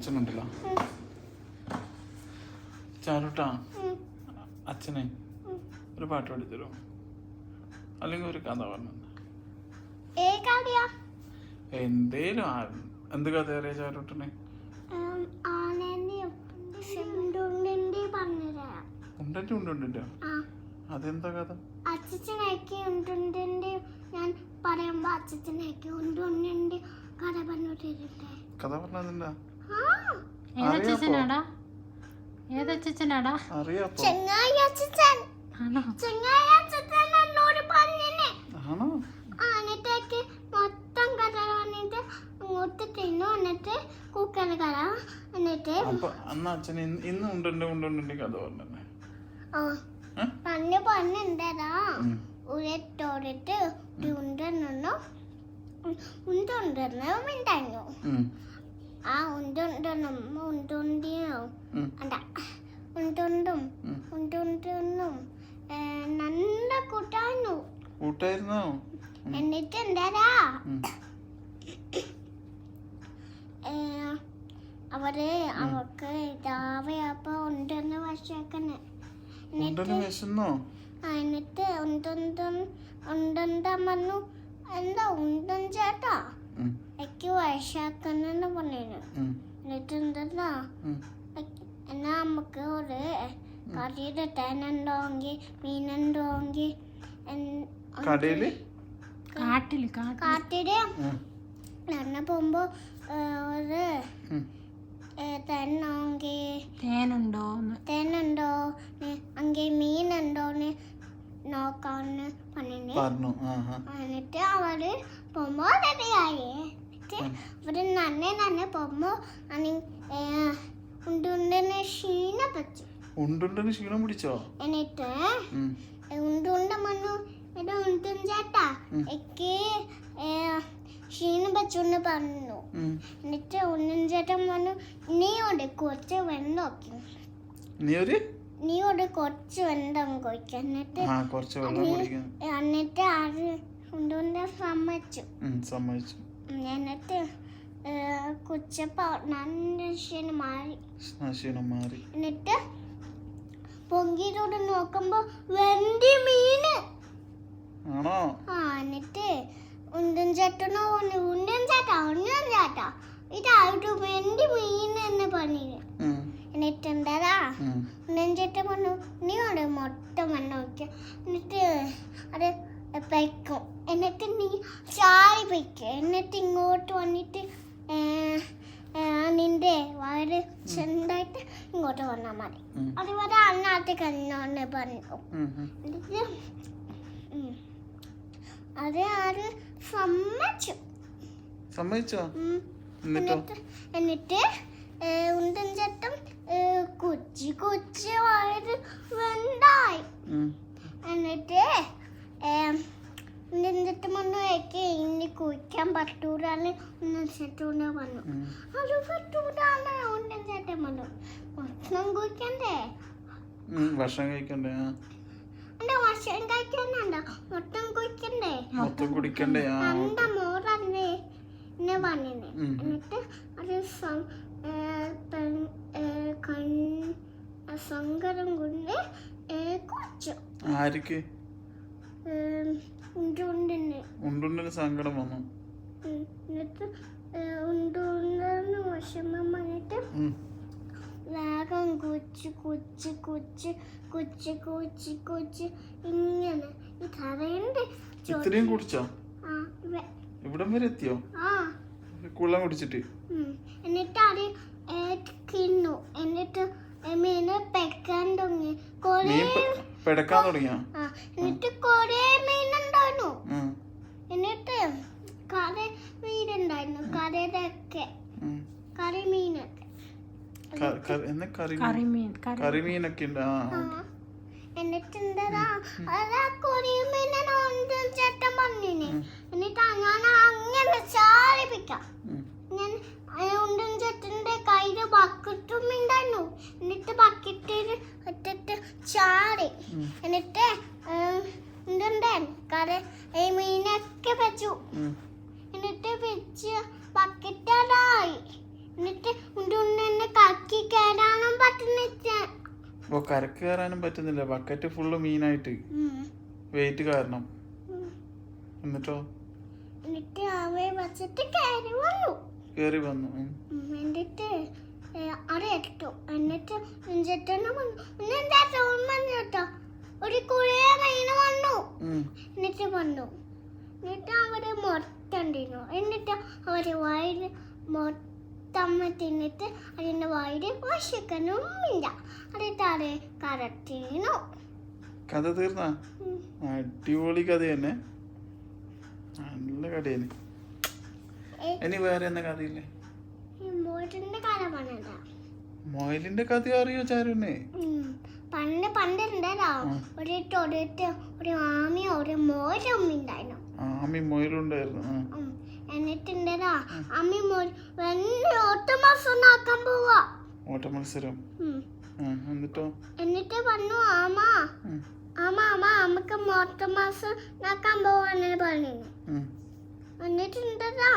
അച്ഛനുണ്ടല്ലോ. ചാരുട്ടാ അച്ഛനെ ഒരു പാട്ട് പഠിച്ചോ അല്ലെങ്കിൽ ഒരു കഥ പറഞ്ഞു? എന്തേലും എന്ത് കഥ അറിയാ ചാരുട്ടനെ? ഉണ്ടന്റെ ഉണ്ടുണ്ടല്ലോ ആ. അതെന്താ കഥ? അച്ഛനൊക്കെ ഉണ്ടുണ്ടിന്റെ ഞാൻ പറയുമ്പോ അച്ഛനൊക്കെ ഉണ്ടുണ്ടിന്റെ കഥ പറഞ്ഞു തരട്ടെ കഥ പറഞ്ഞതെന്താ? ഏതച്ഛനാടാ അറിയാപ്പോ ചെങ്ങായി അച്ഛൻ ആണോ? ചെങ്ങായി അച്ഛൻ എന്നോട് പറഞ്ഞേ ആണോ? എന്നിട്ടേക്ക് മൊത്തം കഥ പറഞ്ഞിട്ട് അങ്ങോട്ട് തിന്നു എന്നിട്ട് കുക്കറിന് കഥ എന്നിട്ട് അന്ന് അച്ഛൻ ഇന്ന് ഇന്ന് ഉണ്ടന്റെ കഥ പറഞ്ഞേ ആ ഏ? പണ്ട് പണ്ടുണ്ടതാ ഉം. ഉരത്തോടിട്ട് ഉണ്ടെന്നു ഉണ്ടുണ്ടെന്ന് മിണ്ടാഞ്ഞു. ആ ഉണ്ടുണ്ടെന്നും ഉണ്ടുണ്ടിയും. അല്ല ഉണ്ടുണ്ടും ഉം. ഉണ്ടുണ്ടെന്നും നല്ല കൂട്ടായിരുന്നു കൂട്ടായിരുന്നോ. എന്നിട്ട് എന്താ ഉം. അവർ അവർക്ക് ഇതാവയപ്പോ ഉണ്ടെന്ന് വശേക്കണ് എന്നിട്ട് ഉണ്ടുണ്ടും ഉണ്ടെന്താ പറഞ്ഞു എന്താ ഉണ്ടും ചേട്ടാ. എനിക്ക് വയസ്സാക്കുന്നെന്ന് പറഞ്ഞു. എന്നിട്ട് എന്താ ഉം. എന്നാ നമുക്ക് ഒരു കറിയുടെ തേനുണ്ടോങ്കി മീനുണ്ടോങ്കി കടയിൽ? കാട്ടിൽ കാട്ടിൽ. നടന്നു പോകുമ്പോ ഒരു ഉം. തേനുണ്ടോ തേനുണ്ടോ അങ്കി മീനുണ്ടോന്ന് നോക്കാന്ന് പറഞ്ഞു. എന്നിട്ട് അവർ റെഡിയായി എന്നിട്ട് അവർ നന്നെ നന്നെ പോകുമ്പോ ഉണ്ടുണ്ടെന്ന് ക്ഷീണ പറ്റി. ഉണ്ടുണ്ടന് ക്ഷീണം പിടിച്ചോ? എന്നിട്ട്. ഉണ്ടുണ്ട മണ്ണു ഇത് ഉണ്ടും ചേട്ടാ. എനിക്ക് ക്ഷീണം പറ്റുന്ന് പറഞ്ഞു. എന്നിട്ട് ഉണ്ണൻ ചേട്ടൻ പറഞ്ഞു നീ ഒരു കുറച്ച് വെള്ളം നോക്കി നീ ഒരു? നീ ഒരു കുറച്ച് വെള്ളം കൊയ്ക്ക എന്നിട്ട് എന്നിട്ട് അത് സമ്മതിച്ചു. സമ്മതിച്ചു. എന്നിട്ട് കുച്ചപ്പ ക്ഷീണം മാറി. ക്ഷീണം മാറി. എന്നിട്ട് പൊങ്കിയിലൂടെ നോക്കുമ്പോ വെണ്ടി മീന്. ആണോ? ആ എന്നിട്ട് ഉണ്ടൻ ചേട്ടനോ പറഞ്ഞു ഉണ്ടൻ ചേട്ടാ ഉണ്ടൻ ചേട്ടാ ഇതായിട്ട് വെണ്ടി മീൻ എന്ന് പറഞ്ഞു. എന്നിട്ട് എന്താടാ. ഉണ്ടൻ ചേട്ടൻ പറഞ്ഞു നീ അവിടെ മൊത്തം മണ്ണ നോക്കിയ എന്നിട്ട് അത് പെയ്ക്കും എന്നിട്ട് നീ ചാടി പെയ്ക്കുക എന്നിട്ട് ഇങ്ങോട്ട് വന്നിട്ട് നിന്റെ വയറ് ചെറുതായിട്ട് ഇങ്ങോട്ട് വന്നാൽ മതി. അതുപോലെ അന്നാട്ട് കണ്ണോന്ന് പറഞ്ഞു. എന്നിട്ട്. അത് ആര് സമ്മതിച്ചു. സമ്മതിച്ചോ? എന്നിട്ട്? എന്നിട്ട് ഉണ്ടൻ ചട്ടം കൊച്ചി കൊച്ചി വയറ് വെണ്ടായി ഉം. എന്നിട്ട് ഉണ്ടൻ ചട്ടം വന്നു എനിക്ക് ഇനി കുഴിക്കാൻ പറ്റൂരാന്ന് ഉണ്ടൻ ചട്ടൂന്ന് പറഞ്ഞു. അത് പറ്റൂരാന്ന് ഉണ്ടൻ ചേട്ടൻ പറഞ്ഞു ഭക്ഷണം കുഴിക്കണ്ടേ? ഭക്ഷണം കഴിക്കണ്ടേ? ഉണ്ടുണ്ടിന് ഭക്ഷണം മൊത്തം മൊത്തം കുടിക്കണ്ടേ? എന്നെ. എന്നിട്ട് അത് കൊണ്ട് ആർക്ക്? സങ്കടം വന്നു. എന്നിട്ട് ഏ, ഉണ്ടുണ്ടെന്ന് വിഷമം വന്നിട്ട്. വേഗം കുച്ച് കുച്ച് കുച്ച് കുച്ച് കുച്ച് കുച്ച് ഇങ്ങനെ. ഈ തറയുണ്ട് ഇത്രയും കുടിച്ചോ? ഇവിടം വരെ എത്തിയോ? കുള്ളം കുടിച്ചിട്ട്. എന്നിട്ട് അത് കിന്നു എന്നിട്ട് മീന് പെക്കാൻ തുടങ്ങി. കൊറേ പെടക്കാൻ തുടങ്ങിയ? എന്നിട്ട് കൊറേ മീനുണ്ടായിരുന്നു ഉം. എന്നിട്ട് കറി മീനുണ്ടായിരുന്നു കറിയൊക്കെ ഉം. കറി മീനൊക്കെ ക- ക- എന്നാ കറി കറിമീൻ കറി കറിമീനൊക്കെ ഉണ്ട്. ആ. എന്നിട്ട് എന്താ ചേട്ടൻ പറഞ്ഞിന് എന്നിട്ട് ഞാൻ അങ്ങനെ ചാടിപ്പിക്കാം. ഞാൻ ഉണ്ടും ചേട്ടന്റെ കയ്യിൽ ബക്കറ്റും ഉണ്ടായിരുന്നു. എന്നിട്ട് ബക്കറ്റിൽ ഇട്ടിട്ട് ചാടി. എന്നിട്ട് എന്തുണ്ടായിരുന്നു കറി മീനൊക്കെ വെച്ചു. എന്നിട്ട് വെച്ച് എന്നിട്ട് കക്കി കയറാനും പറ്റുന്നില്ല. അപ്പോൾ കരക്ക് കയറാനും പറ്റുന്നില്ല. Bucket full മീനായിട്ട്. വെയിറ്റ് കാരണം. എന്നിട്ടോ? എന്നിട്ട് അവയെ വച്ചിട്ട് കയറി വന്നു. കയറി വന്നു. എന്നിട്ട് അവിടെ ഒരു കുഴയ മീന് വന്നു. എന്നിട്ട് വന്നു. എന്നിട്ട് അവർ മൊത്തണ്ടിരുന്നു എന്നിട്ട് അവർ വയറ് മൊത്തം തിന്നിട്ട് അതിന്റെ വയറ് വശക്കനും ഇല്ല. എന്നിട്ട് അത് കറക്റ്റിനു കഥ തീർന്ന? അടിപൊളി കഥ തന്നെ നല്ല കഥയാണ്. ഇനി വേറെ എന്നാ കഥയില്ലേ? മൊയലിന്റെ കഥ അറിയോ ചാരുനെ ഉം. പണ്ട് പണ്ടുണ്ടല്ലോ ഒരു തൊടുത്ത് ഒരു ആമയും ഒരു മോരും ഉണ്ടായിരുന്നു ആമി മൊയലുണ്ടായിരുന്നു. എന്നിട്ടുണ്ടല്ലോ അമ്മ ഓട്ടമത്സരം പോവാ. ഓട്ടമത്സരം. എന്നിട്ടോ? എന്നിട്ട് പറഞ്ഞു ആമ. ആമ ആമ നമുക്ക് ഓട്ടമത്സരം പോവാന്ന് പറഞ്ഞു. എന്നിട്ടുണ്ടല്ലോ.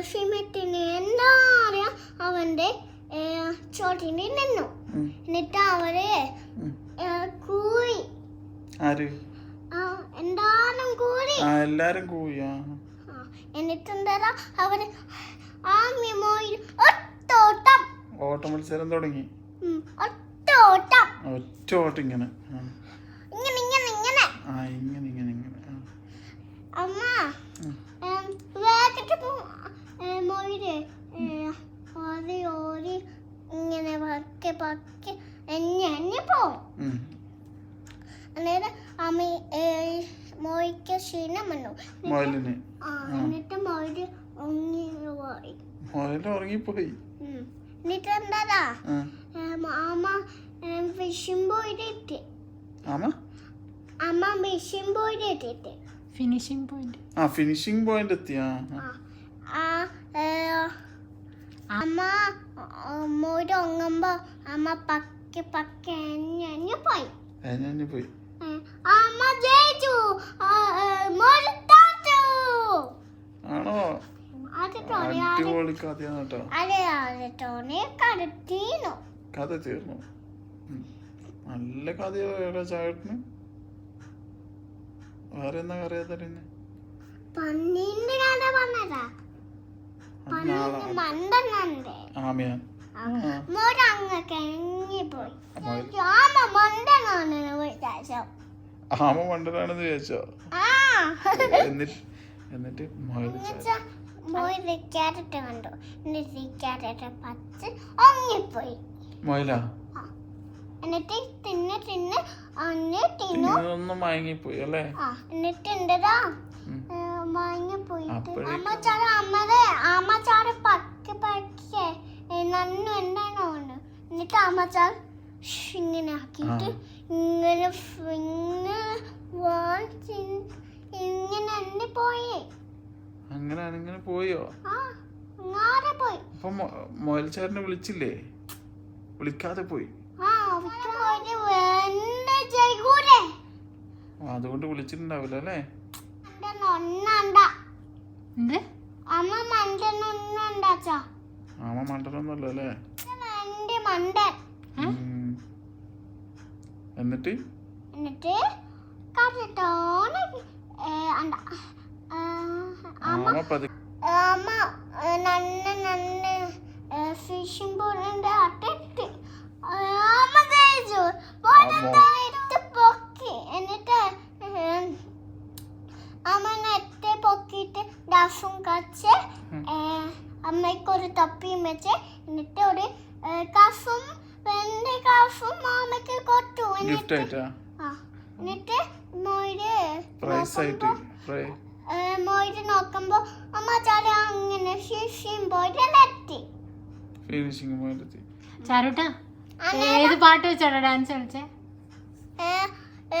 സിമെറ്റിന് എന്താ അറിയാ? അവന്റെ ചോട്ടിന് നിന്നു. എന്നിട്ട് അവർ ഉം. ആര്? ആ, എല്ലാരും ആ, എന്നിട്ടെന്താ അവർ ആ മിമോയിൽ ഒത്തോട്ടം ഓട്ടം മത്സരം തുടങ്ങി. ഒറ്റോട്ടം. ഒറ്റോട്ടം ഇങ്ങനെ. ഇങ്ങനെ ഇങ്ങനെ ഇങ്ങനെ. ആ ഇങ്ങനെ ഇങ്ങനെ ഇങ്ങനെ. അമ്മ വേഗത്തിൽ മൊയിൽ ഓടി ഓടി ഇങ്ങനെ പക്കെ പക്കെ എന്നെ എന്നെ പോവും. അന്നേരം അമ്മ മോയ്ക്ക് ക്ഷീണം വന്നു. മോയിലിന് ആ എന്നിട്ട് മോയിൽ ഒങ്ങി പോയി മൊയൽ ഉറങ്ങിപ്പോയി. പോയി എന്നിട്ട് എന്താടാ? ആ. അമ്മ ഫിഷിംഗ് പോയിട്ട് ഇട്ട്. ആമ അമ്മ ഫിഷിംഗ് പോയിട്ട് ഇട്ടിട്ട്. ഫിനിഷിംഗ് പോയിന്റ് ആ ഫിനിഷിംഗ് പോയിന്റ് എത്തി ആ. അമ്മ മോര് ഉങ്ങുമ്പോ അമ്മ പക്കി പക്കി പോയി. പോയി ഏ, അമ്മ ജയിച്ചു ആ, ഏ, മോര് തോറ്റു ആണോ? അടിപൊളി കഥയാണ് കേട്ടോ. കഥ തീർന്നു. നല്ല കഥയോ ചേട്ടന്. വേറെ എന്നാ പന്നീന്റെ കഥ പറഞ്ഞതാ. പന്നീന്റെ മണ്ടനുണ്ട് ആമയാൻ. ആ മോരങ്ങ് കഴിഞ്ഞിപ്പോയി മൊയൽ. ആമ മണ്ടനാണ് വിചാരിച്ചോ ആമ മണ്ടനാണെന്ന് ചോദിച്ചോ എന്നിട്ട് എന്നിട്ട് മോര് ക്യാരറ്റ് കണ്ടു. എന്നിട്ട് ക്യാരറ്റ് പച്ച് ഒങ്ങിപ്പോയി മൊയിലാ എന്നിട്ട് തിന്ന് തിന്ന് അന്ന് തിന്നു. ഇതൊന്നും മയങ്ങിപ്പോയി അല്ലേ? എന്നിട്ട് എന്തതാ? അമ്മ അമ്മ പക്കി നന്നു എന്താണോ എന്നിട്ട് അമ്മ ഇങ്ങനെ ആക്കിയിട്ട് ഇങ്ങനെ ഇങ്ങനെ ഇങ്ങനെ തന്നെ പോയി. അങ്ങനെ അങ്ങനെ പോയോ? ആ ഇങ്ങാരെ പോയി. അപ്പൊ മൊയൽ ചേട്ടനെ വിളിച്ചില്ലേ? വിളിക്കാതെ പോയി. അതുകൊണ്ട് വിളിച്ചിട്ടുണ്ടാവില്ല അല്ലേ? അമ്മ എന്റെ മണ്ടൻ. എന്നിട്ട്? എന്നിട്ട് ആ, അമ്മ അമ്മ നന്ന നന്ന ഫിഷിംഗ് ബോർഡിന്റെ അട്ടിട്ട് അമ്മ തേച്ചു. എടുത്ത് പൊക്കി എന്നിട്ട് അമ്മ നെറ്റ് പൊക്കിയിട്ട് ഡാസും കച്ച് അമ്മയ്ക്ക് ഒരു തപ്പിയും വെച്ച് എന്നിട്ട് ഒരു കസും കഫും ഗിഫ്റ്റ് എന്നിട്ട് ആയിട്ടാ? എന്നിട്ട് മോര് പ്രൈസ് ആയിട്ട്. പ്രൈ മോര് നോക്കുമ്പോ അമ്മ ചാല അങ്ങനെ ഫിനിഷിങ് പോയിട്ടെത്തി ചാരുട്ടാ ഏത് പാട്ട് വെച്ചാണോ ഡാൻസ് കളിച്ചേ? ഏ, ഏ,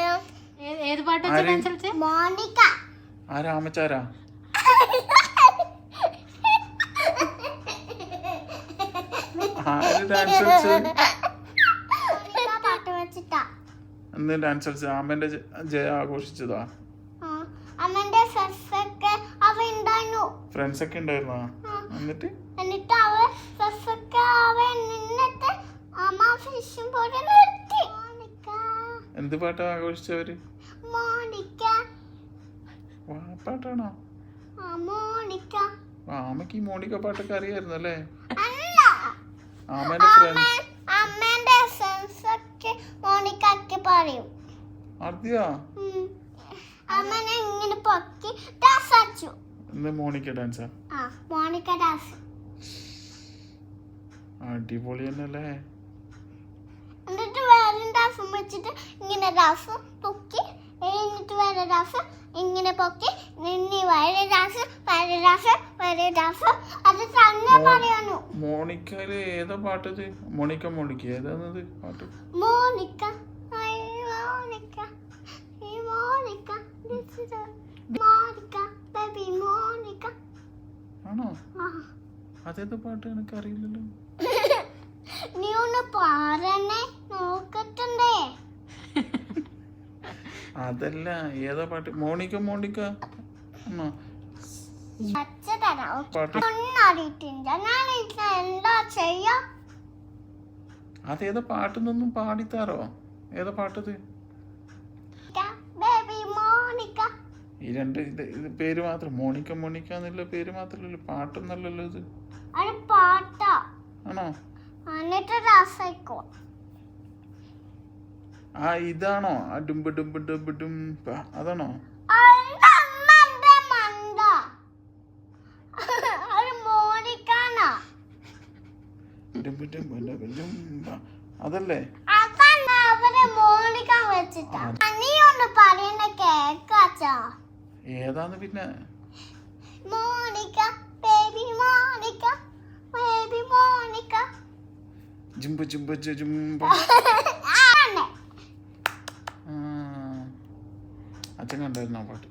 ഏത് പാട്ട് വെച്ചാ ഡാൻസ് കളിച്ചേ? മോണിക്ക. ആരാ ആമച്ചാരാ ആര് ഡാൻസ് കളിച്ചത്? എന്ന് അനുസരിച്ച് അമ്മന്റെ ജയ ആഘോഷിച്ചതാ. അമ്മന്റെ സസ്സൊക്കെ അവ ഉണ്ടായിരുന്നു. ഫ്രണ്ട്സ് ഒക്കെ ഉണ്ടായിരുന്നോ? എന്നിട്ട്? എന്നിട്ട് അവ സസൊക്കെ അവൻ നിന്നിട്ട് അമ്മ ഫിഷും പോലെ നിർത്തി. മോണിക്ക. എന്ത് പാട്ടാ ആഘോഷിച്ചവര് മോണിക്ക. പാട്ടാണോ? മോണിക്ക. ആമയ്ക്ക് ഈ മോണിക്ക പാട്ടൊക്കെ അറിയായിരുന്നു അല്ലേ? ആമന്റെ ഫ്രണ്ട്സ് അമ്മേന്റെ സെൻസ് ഒക്കെ മോണിക്കൊക്കെ പറയും. അമ്മനെ ഇങ്ങനെ പൊക്കി ഡാൻസ് അടിച്ചു മോണിക്ക ഡാൻസ് ആ? മോണിക്ക ഡാൻസ് അടിപൊളി തന്നെയല്ലേ? എന്നിട്ട് വേറെ ഡാൻസും വെച്ചിട്ട് ഇങ്ങനെ ഡാൻസ് പൊക്കി എന്നിട്ട് വേറെ ഡാൻസ് ഇങ്ങനെ പൊക്കി നിന്നി വേറെ ഡാൻസ് വേറെ ഡാൻസ് വേറെ ഡാൻസ് അത് തന്നെ പറയുന്നു പറയാനു മോണിക്കയിൽ ഏതാ പാട്ടത്? Monica Monica. ഏതാന്നത് പാട്ട്? മോണിക്ക ഈ Monica this is a Monica baby Monica ആണോ? ആ. അതേതാ പാട്ട് എനിക്ക് അറിയില്ലല്ലോ നീ ഒന്ന് പാടണേ നോക്കട്ടണ്ടേ അതല്ല ഏതാ പാട്ട്? Monica Monica. ആണോ? അതേതാ പാട്ടെന്നൊന്നും പാടിത്താറോ? ഏതാ പാട്ടത് ബേബി മോണിക്ക ഈ രണ്ട് ഇത് ഇത് പേര് മാത്രം മോണിക്ക മോണിക്ക എന്നുള്ള പേര് മാത്രമല്ലല്ലോ പാട്ടൊന്നല്ലല്ലോ ഇത്. ആണോ? ആ ഇതാണോ? ആ ഡുംബ് ഡുംബ് ഡുംബ് ഡും അതാണോ? അതല്ലേ? അവരെ മോണിക്ക വെച്ചിട്ടാ. നീ ഒന്ന് പറയുന്ന കേക്കാച്ചാ. ഏതാന്ന് പിന്നെ? Monica baby Monica baby Monica. Zumba ജുംബ ജുംബ. അച്ഛൻ കണ്ടായിരുന്നു ആ പാട്ട്?